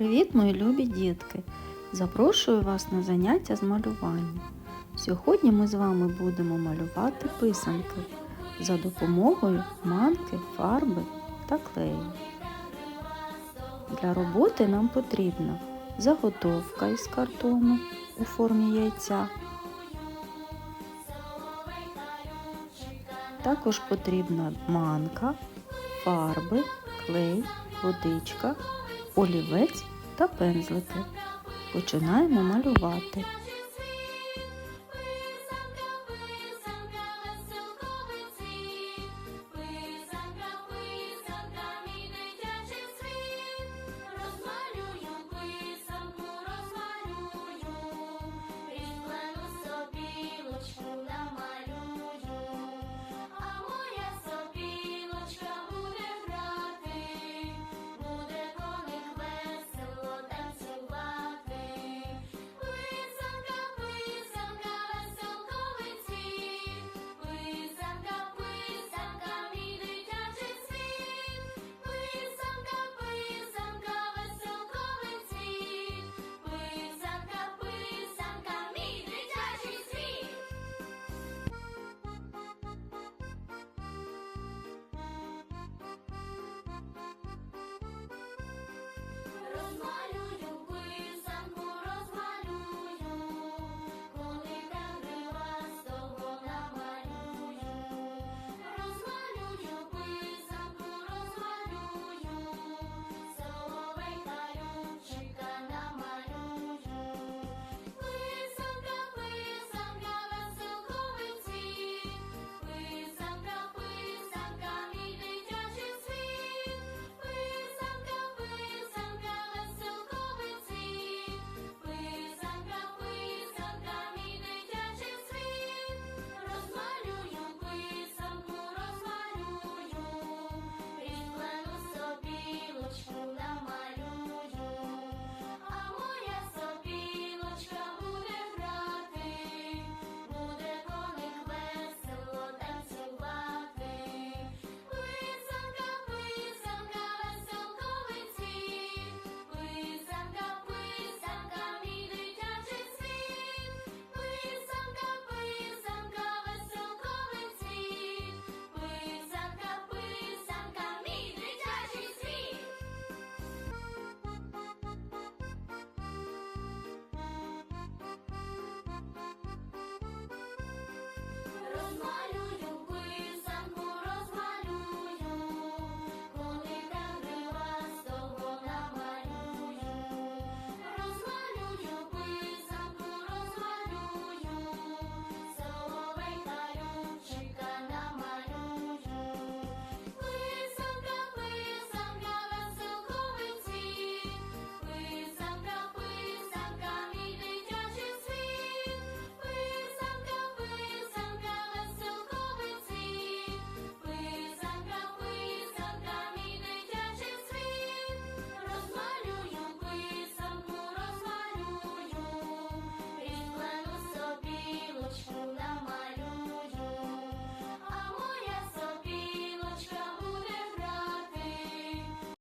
Привіт, мої любі дітки! Запрошую вас на заняття з малювання. Сьогодні ми з вами будемо малювати писанки за допомогою манки, фарби та клею. Для роботи нам потрібна заготовка із картону у формі яйця. Також потрібна манка, фарби, клей, водичка, олівець та пензлики. Починаємо малювати.